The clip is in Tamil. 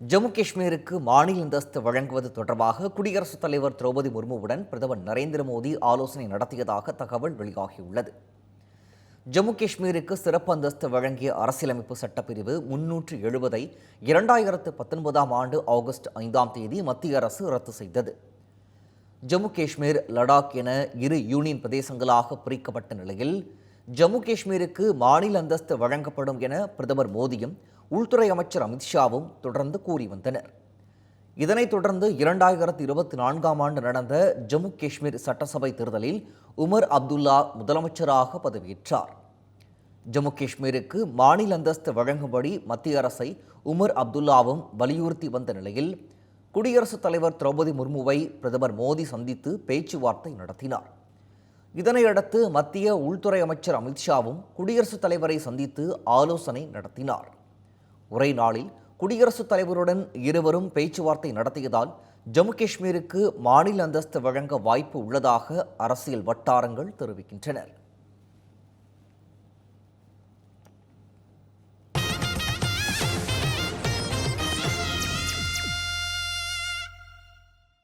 ஜம்மு காஷ்மீருக்கு மாநில அந்தஸ்து வழங்குவது தொடர்பாக குடியரசுத் தலைவர் திரௌபதி முர்முவுடன் பிரதமர் நரேந்திர மோடி ஆலோசனை நடத்தியதாக தகவல் வெளியாகியுள்ளது. ஜம்மு காஷ்மீருக்கு சிறப்பு அந்தஸ்து வழங்கிய அரசியலமைப்பு சட்டப்பிரிவு முன்னூற்று எழுபதை இரண்டாயிரத்து பத்தொன்பதாம் ஆண்டு ஆகஸ்ட் ஐந்தாம் தேதி மத்திய அரசு ரத்து செய்தது. ஜம்மு காஷ்மீர் லடாக் என இரு யூனியன் பிரதேசங்களாக பிரிக்கப்பட்ட நிலையில் ஜம்மு காஷ்மீருக்கு மாநில அந்தஸ்து வழங்கப்படும் என பிரதமர் மோடியும் உள்துறை அமைச்சர் அமித்ஷாவும் தொடர்ந்து கூறி வந்தனர். இதனைத் தொடர்ந்து இரண்டாயிரத்து இருபத்தி நான்காம் ஆண்டு நடந்த ஜம்மு காஷ்மீர் சட்டசபை தேர்தலில் உமர் அப்துல்லா முதலமைச்சராக பதவியேற்றார். ஜம்மு காஷ்மீருக்கு மாநில அந்தஸ்து வழங்கும்படி மத்திய அரசை உமர் அப்துல்லாவும் வலியுறுத்தி வந்த நிலையில் குடியரசுத் தலைவர் திரௌபதி முர்முவை பிரதமர் மோடி சந்தித்து பேச்சுவார்த்தை நடத்தினார். இதனையடுத்து மத்திய உள்துறை அமைச்சர் அமித்ஷாவும் குடியரசுத் தலைவரை சந்தித்து ஆலோசனை நடத்தினார். ஒரே நாளில் குடியரசுத் தலைவருடன் இருவரும் பேச்சுவார்த்தை நடத்தியதால் ஜம்மு காஷ்மீருக்கு மாநில அந்தஸ்து வழங்க வாய்ப்பு உள்ளதாக அரசியல் வட்டாரங்கள் தெரிவிக்கின்றனர்.